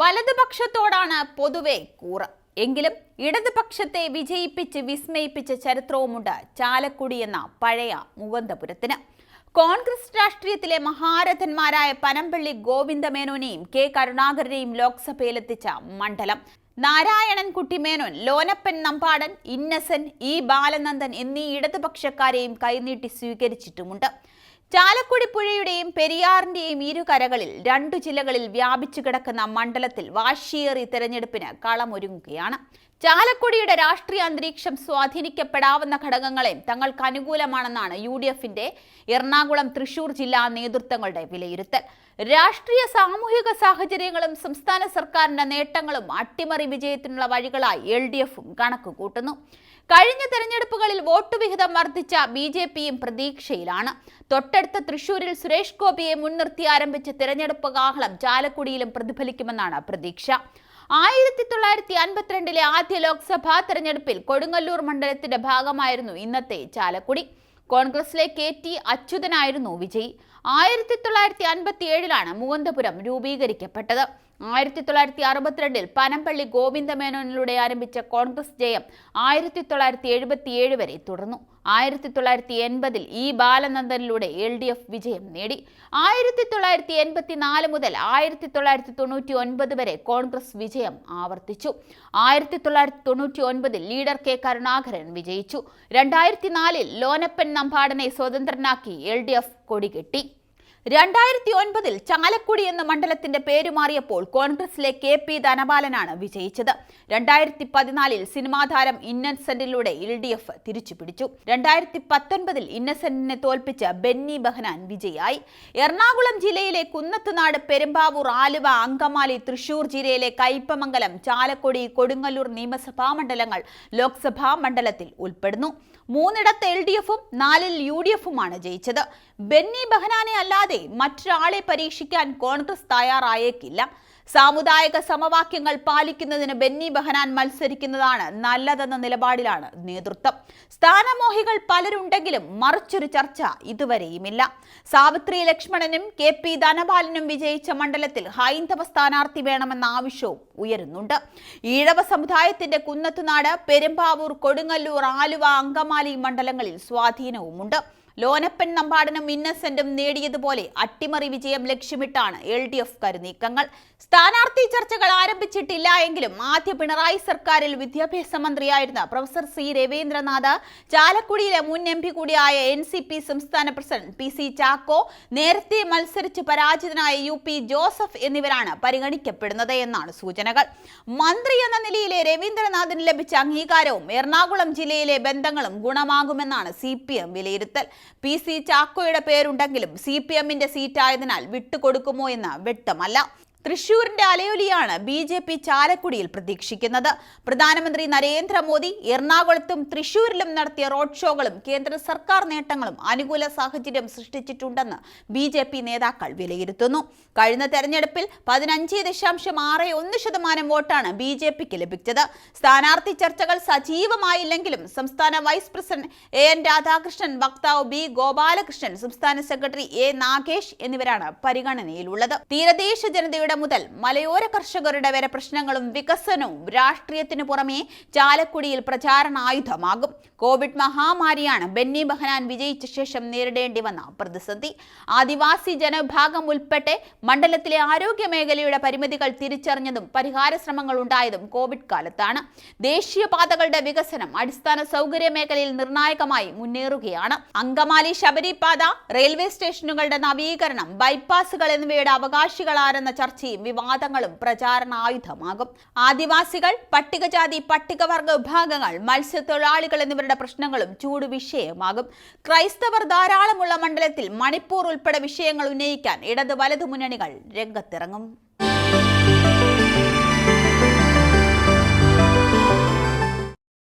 വലതുപക്ഷത്തോടാണ് പൊതുവെ കൂറ്. എങ്കിലും ഇടതുപക്ഷത്തെ വിജയിപ്പിച്ച് വിസ്മയിപ്പിച്ച ചരിത്രവുമുണ്ട് ചാലക്കുടി എന്ന പഴയ മുകുന്ദപുരത്തിന് കോൺഗ്രസ് രാഷ്ട്രീയത്തിലെ മഹാരഥന്മാരായ പനമ്പള്ളി ഗോവിന്ദമേനോനെയും കെ കരുണാകരനെയും ലോക്സഭയിലെത്തിച്ച മണ്ഡലം. നാരായണൻകുട്ടി മേനോൻ ലോനപ്പൻ നമ്പാടൻ ഇന്നസെന്റ് ഇ ബാലനന്ദൻ എന്നീ ഇടതുപക്ഷക്കാരെയും കൈനീട്ടി സ്വീകരിച്ചിട്ടുമുണ്ട്. ചാലക്കുടി പുഴയുടെയും പെരിയാറിന്റെയും ഇരുകരകളിൽ രണ്ടു ജില്ലകളിൽ വ്യാപിച്ചു കിടക്കുന്ന മണ്ഡലത്തിൽ വാശിയേറി തെരഞ്ഞെടുപ്പിന് കളമൊരുങ്ങുകയാണ്. ചാലക്കുടിയുടെ രാഷ്ട്രീയ അന്തരീക്ഷം സ്വാധീനിക്കപ്പെടാവുന്ന ഘടകങ്ങളെ തങ്ങൾക്ക് അനുകൂലമാണെന്നാണ് യു ഡി എഫിന്റെ എറണാകുളം തൃശൂർ ജില്ലാ നേതൃത്വങ്ങളുടെ വിലയിരുത്തൽ. രാഷ്ട്രീയ സാമൂഹിക സാഹചര്യങ്ങളും സംസ്ഥാന സർക്കാരിന്റെ നേട്ടങ്ങളും അട്ടിമറി വിജയത്തിനുള്ള വഴികളായി എൽ ഡി എഫും കണക്ക് കൂട്ടുന്നു കഴിഞ്ഞ തെരഞ്ഞെടുപ്പുകളിൽ വോട്ട് വിഹിതം വർദ്ധിച്ച ബി ജെ പിയും പ്രതീക്ഷയിലാണ്. തൊട്ടടുത്ത തൃശൂരിൽ സുരേഷ് ഗോപിയെ മുൻനിർത്തി ആരംഭിച്ച തെരഞ്ഞെടുപ്പ് കാഹളം ചാലക്കുടിയിലും പ്രതിഫലിക്കുമെന്നാണ് പ്രതീക്ഷ. ആയിരത്തി തൊള്ളായിരത്തി അൻപത്തിരണ്ടിലെ ആദ്യ ലോക്സഭാ തെരഞ്ഞെടുപ്പിൽ കൊടുങ്ങല്ലൂർ മണ്ഡലത്തിന്റെ ഭാഗമായിരുന്നു ഇന്നത്തെ ചാലക്കുടി. കോൺഗ്രസിലെ കെ ടി അച്യുതനായിരുന്നു വിജയി. ആയിരത്തി തൊള്ളായിരത്തി അൻപത്തി ഏഴിലാണ് മുകുന്ദപുരം രൂപീകരിക്കപ്പെട്ടത്. ആയിരത്തി തൊള്ളായിരത്തി അറുപത്തിരണ്ടിൽ പനമ്പള്ളി ഗോവിന്ദമേനോനിലൂടെ ആരംഭിച്ച കോൺഗ്രസ് ജയം ആയിരത്തി തൊള്ളായിരത്തി എഴുപത്തിയേഴ് വരെ തുടർന്നു. ആയിരത്തി തൊള്ളായിരത്തി എൺപതിൽ ഇ ബാലനന്ദനിലൂടെ എൽ ഡി എഫ് വിജയം നേടി. ആയിരത്തി തൊള്ളായിരത്തി എൺപത്തി നാല് മുതൽ ആയിരത്തി തൊള്ളായിരത്തി തൊണ്ണൂറ്റി ഒൻപത് വരെ കോൺഗ്രസ് വിജയം ആവർത്തിച്ചു. ആയിരത്തി തൊള്ളായിരത്തി തൊണ്ണൂറ്റി ഒൻപതിൽ ലീഡർ കെ കരുണാകരൻ വിജയിച്ചു. രണ്ടായിരത്തി നാലിൽ ലോനപ്പൻ നമ്പാടനെ സ്വതന്ത്രനാക്കി എൽ ഡി എഫ് കൊടികെട്ടി. രണ്ടായിരത്തി ഒൻപതിൽ ചാലക്കുടി എന്ന മണ്ഡലത്തിന്റെ പേര് മാറിയപ്പോൾ കോൺഗ്രസിലെ കെ പി ധനപാലനാണ് വിജയിച്ചത്. രണ്ടായിരത്തി പതിനാലിൽ സിനിമാ താരം ഇന്നസെന്റിലൂടെ എൽ ഡി എഫ് തിരിച്ചുപിടിച്ചു. രണ്ടായിരത്തി പത്തൊൻപതിൽ ഇന്നസെന്റിനെ തോൽപ്പിച്ച ബെന്നി ബഹനാൻ വിജയായി എറണാകുളം ജില്ലയിലെ കുന്നത്തുനാട് പെരുമ്പാവൂർ ആലുവ അങ്കമാലി തൃശൂർ ജില്ലയിലെ കയ്പമംഗലം ചാലക്കുടി കൊടുങ്ങല്ലൂർ നിയമസഭാ മണ്ഡലങ്ങൾ ലോക്സഭാ മണ്ഡലത്തിൽ ഉൾപ്പെടുന്നു. മൂന്നിടത്ത് എൽ ഡി എഫും നാലിൽ യു ഡി എഫുമാണ് ജയിച്ചത്. ബെന്നി ബഹനാനെ അല്ലാതെ മറ്റൊരാളെ പരീക്ഷിക്കാൻ കോൺഗ്രസ് തയ്യാറായേക്കില്ല. സാമുദായിക സമവാക്യങ്ങൾ പാലിക്കുന്നതിന് ബെന്നി ബഹനാൻ മത്സരിക്കുന്നതാണ് നല്ലതെന്ന നിലപാടിലാണ് നേതൃത്വം. സ്ഥാനമോഹികൾ പലരുണ്ടെങ്കിലും മറിച്ചൊരു ചർച്ച ഇതുവരെയുമില്ല. സാവിത്രി ലക്ഷ്മണനും കെ പി ധനപാലനും വിജയിച്ച മണ്ഡലത്തിൽ ഹൈന്ദവ സ്ഥാനാർത്ഥി വേണമെന്ന ആവശ്യവും ഉയരുന്നുണ്ട്. ഈഴവ സമുദായത്തിന്റെ കുന്നത്തുനാട് പെരുമ്പാവൂർ കൊടുങ്ങല്ലൂർ ആലുവ അങ്കമാലി മണ്ഡലങ്ങളിൽ സ്വാധീനവുമുണ്ട്. ലോനപ്പൻ നമ്പാടനും ഇന്നസെന്റും നേടിയതുപോലെ അട്ടിമറി വിജയം ലക്ഷ്യമിട്ടാണ് എൽ ഡി എഫ് കരുനീക്കങ്ങൾ. സ്ഥാനാർത്ഥി ചർച്ചകൾ ആരംഭിച്ചിട്ടില്ല എങ്കിലും ആദ്യ പിണറായി സർക്കാരിൽ വിദ്യാഭ്യാസ മന്ത്രിയായിരുന്ന പ്രൊഫസർ സി രവീന്ദ്രനാഥ് ചാലക്കുടിയിലെ മുൻ എം പി കൂടിയായ എൻ സി പി സംസ്ഥാന പ്രസിഡന്റ് പി സി ചാക്കോ നേരത്തെ മത്സരിച്ച് പരാജിതനായ യു പി ജോസഫ് എന്നിവരാണ് പരിഗണിക്കപ്പെടുന്നത് എന്നാണ് സൂചനകൾ. മന്ത്രി എന്ന നിലയിലെ രവീന്ദ്രനാഥിന് ലഭിച്ച അംഗീകാരവും എറണാകുളം ജില്ലയിലെ ബന്ധങ്ങളും ഗുണമാകുമെന്നാണ് സി പി എം വിലയിരുത്തൽ. പി സി ചാക്കോയുടെ പേരുണ്ടെങ്കിലും സി പി എമ്മിന്റെ സീറ്റായതിനാൽ വിട്ടുകൊടുക്കുമോ എന്ന് വ്യക്തമല്ല. തൃശൂരിന്റെ അലയൊലിയാണ് ബി ജെ പി ചാലക്കുടിയിൽ പ്രതീക്ഷിക്കുന്നത്. പ്രധാനമന്ത്രി നരേന്ദ്രമോദി എറണാകുളത്തും തൃശൂരിലും നടത്തിയ റോഡ് ഷോകളും കേന്ദ്ര സർക്കാർ നേട്ടങ്ങളും അനുകൂല സാഹചര്യം സൃഷ്ടിച്ചിട്ടുണ്ടെന്ന് ബി ജെ പി നേതാക്കൾ വിലയിരുത്തുന്നു. കഴിഞ്ഞ തെരഞ്ഞെടുപ്പിൽ പതിനഞ്ച് ദശാംശം ആറ് ഒന്ന് ശതമാനം വോട്ടാണ് ബി ജെ പിക്ക് ലഭിച്ചത്. സ്ഥാനാർത്ഥി ചർച്ചകൾ സജീവമായില്ലെങ്കിലും സംസ്ഥാന vice president A N Radhakrishnan വക്താവ് ബി ഗോപാലകൃഷ്ണൻ സംസ്ഥാന സെക്രട്ടറി എ നാഗേഷ് എന്നിവരാണ് പരിഗണനയിലുള്ളത്. തീരദേശ ജനതയുടെ മുതൽ മലയോര കർഷകരുടെ വരെ പ്രശ്നങ്ങളും വികസനവും രാഷ്ട്രീയത്തിനു പുറമേ ചാലക്കുടിയിൽ പ്രചാരണായുധമാകും കോവിഡ് മഹാമാരിയാണ് ബെന്നി ബഹനാൻ വിജയിച്ച ശേഷം നേരിടേണ്ടി വന്ന പ്രതിസന്ധി. ആദിവാസി ജനവിഭാഗം ഉൾപ്പെടെ മണ്ഡലത്തിലെ ആരോഗ്യ മേഖലയുടെ പരിമിതികൾ തിരിച്ചറിഞ്ഞതും പരിഹാര ശ്രമങ്ങൾ ഉണ്ടായതും കോവിഡ് കാലത്താണ്. ദേശീയപാതകളുടെ വികസനം അടിസ്ഥാന സൗകര്യ മേഖലയിൽ നിർണായകമായി മുന്നേറുകയാണ്. അങ്കമാലി ശബരിപാത റെയിൽവേ സ്റ്റേഷനുകളുടെ നവീകരണം ബൈപ്പാസുകൾ എന്നിവയുടെ അവകാശികളാരെന്ന ചർച്ചയും വിവാദങ്ങളും പ്രചാരണായുധമാകും. ആദിവാസികൾ പട്ടികജാതി പട്ടികവർഗ വിഭാഗങ്ങൾ മത്സ്യത്തൊഴിലാളികൾ എന്നിവരുടെ പ്രശ്നങ്ങളും ചൂട് വിഷയമാകും. ക്രൈസ്തവർ ധാരാളമുള്ള മണ്ഡലത്തിൽ മണിപ്പൂർ ഉൾപ്പെടെ വിഷയങ്ങൾ ഉന്നയിക്കാൻ ഇടത് വലതു മുന്നണികൾ രംഗത്തിറങ്ങും.